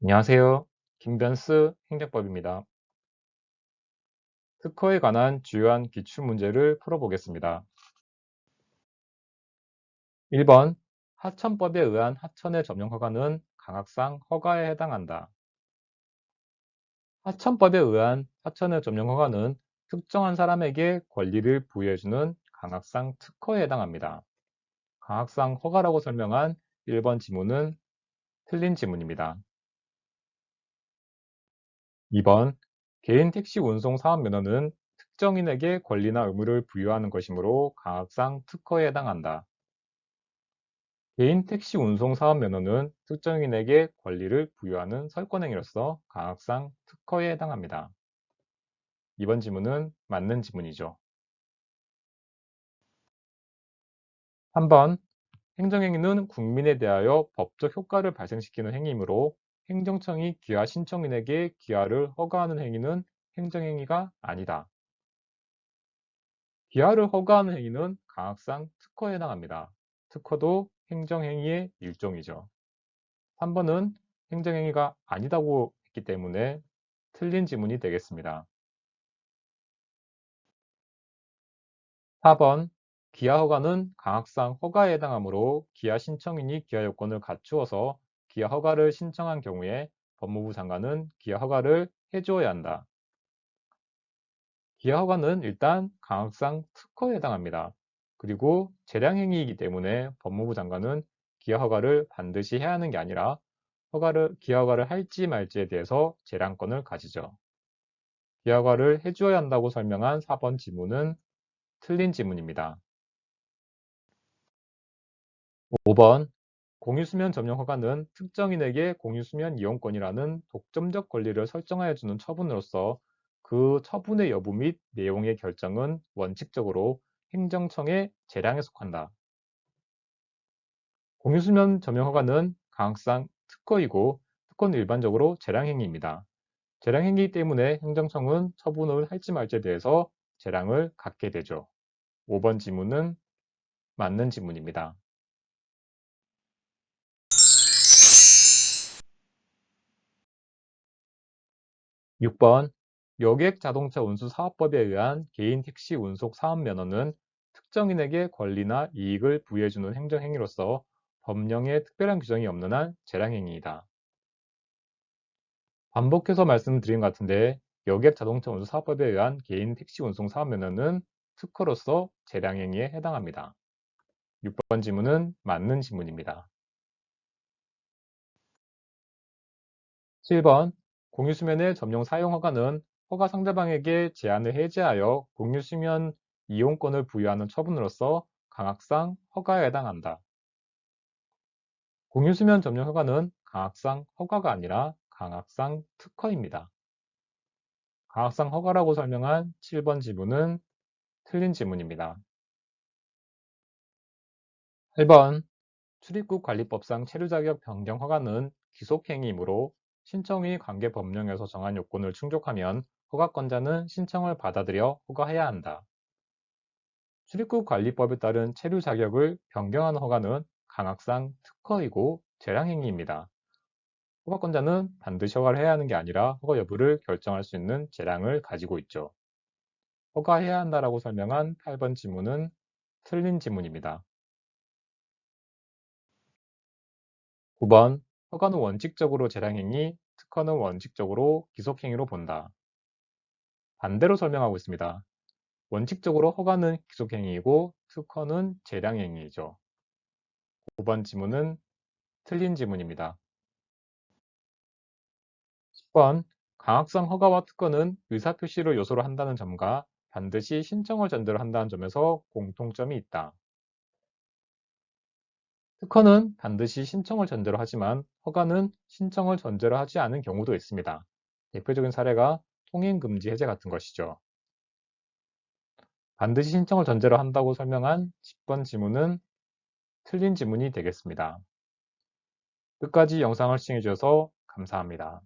안녕하세요. 김변스 행정법입니다. 특허에 관한 주요한 기출 문제를 풀어보겠습니다. 1번 하천법에 의한 하천의 점용 허가는 강학상 허가에 해당한다. 하천법에 의한 하천의 점용 허가는 특정한 사람에게 권리를 부여해주는 강학상 특허에 해당합니다. 강학상 허가라고 설명한 1번 지문은 틀린 지문입니다. 2번 개인 택시 운송 사업 면허는 특정인에게 권리나 의무를 부여하는 것이므로 강학상 특허에 해당한다. 개인 택시 운송 사업 면허는 특정인에게 권리를 부여하는 설권행위로서 강학상 특허에 해당합니다. 이번 지문은 맞는 지문이죠. 3번 행정행위는 국민에 대하여 법적 효과를 발생시키는 행위이므로 행정청이 기하 신청인에게 기하를 허가하는 행위는 행정행위가 아니다. 기하를 허가하는 행위는 강학상 특허에 해당합니다. 특허도 행정행위의 일종이죠. 3번은 행정행위가 아니다고 했기 때문에 틀린 지문이 되겠습니다. 4번 기하 허가는 강학상 허가에 해당하므로 기하 신청인이 기하 요건을 갖추어서 기하 허가를 신청한 경우에 법무부 장관은 기하 허가를 해주어야 한다. 기하 허가는 일단 강학상 특허에 해당합니다. 그리고 재량행위이기 때문에 법무부 장관은 기하 허가를 반드시 해야 하는 게 아니라 허가를 기하 허가를 할지 말지에 대해서 재량권을 가지죠. 기하 허가를 해주어야 한다고 설명한 4번 지문은 틀린 지문입니다. 5번 공유수면 점용 허가는 특정인에게 공유수면 이용권이라는 독점적 권리를 설정하여 주는 처분으로서 그 처분의 여부 및 내용의 결정은 원칙적으로 행정청의 재량에 속한다. 공유수면 점용 허가는 강학상 특허이고 특허는 일반적으로 재량행위입니다. 재량행위이기 때문에 행정청은 처분을 할지 말지에 대해서 재량을 갖게 되죠. 5번 지문은 맞는 지문입니다. 6번 여객 자동차 운수 사업법에 의한 개인 택시 운송 사업 면허는 특정인에게 권리나 이익을 부여해주는 행정행위로서 법령에 특별한 규정이 없는 한 재량행위이다. 반복해서 말씀드린 것 같은데 여객 자동차 운수 사업법에 의한 개인 택시 운송 사업 면허는 특허로서 재량행위에 해당합니다. 6번 지문은 맞는 지문입니다. 7번 공유수면의 점용 사용 허가는 허가 상대방에게 제한을 해제하여 공유수면 이용권을 부여하는 처분으로서 강학상 허가에 해당한다. 공유수면 점용 허가는 강학상 허가가 아니라 강학상 특허입니다. 강학상 허가라고 설명한 7번 지문은 틀린 지문입니다. 1번 출입국 관리법상 체류 자격 변경 허가는 기속행위이므로 신청이 관계 법령에서 정한 요건을 충족하면 허가권자는 신청을 받아들여 허가해야 한다. 출입국 관리법에 따른 체류 자격을 변경하는 허가는 강학상 특허이고 재량행위입니다. 허가권자는 반드시 허가를 해야 하는 게 아니라 허가 여부를 결정할 수 있는 재량을 가지고 있죠. 허가해야 한다라고 설명한 8번 지문은 틀린 지문입니다. 9번 허가는 원칙적으로 재량행위, 특허는 원칙적으로 기속행위로 본다. 반대로 설명하고 있습니다. 원칙적으로 허가는 기속행위이고 특허는 재량행위이죠. 5번 지문은 틀린 지문입니다. 10번 강학상 허가와 특허는 의사표시를 요소로 한다는 점과 반드시 신청을 전제로 한다는 점에서 공통점이 있다. 특허는 반드시 신청을 전제로 하지만 허가는 신청을 전제로 하지 않은 경우도 있습니다. 대표적인 사례가 통행금지 해제 같은 것이죠. 반드시 신청을 전제로 한다고 설명한 10번 지문은 틀린 지문이 되겠습니다. 끝까지 영상을 시청해 주셔서 감사합니다.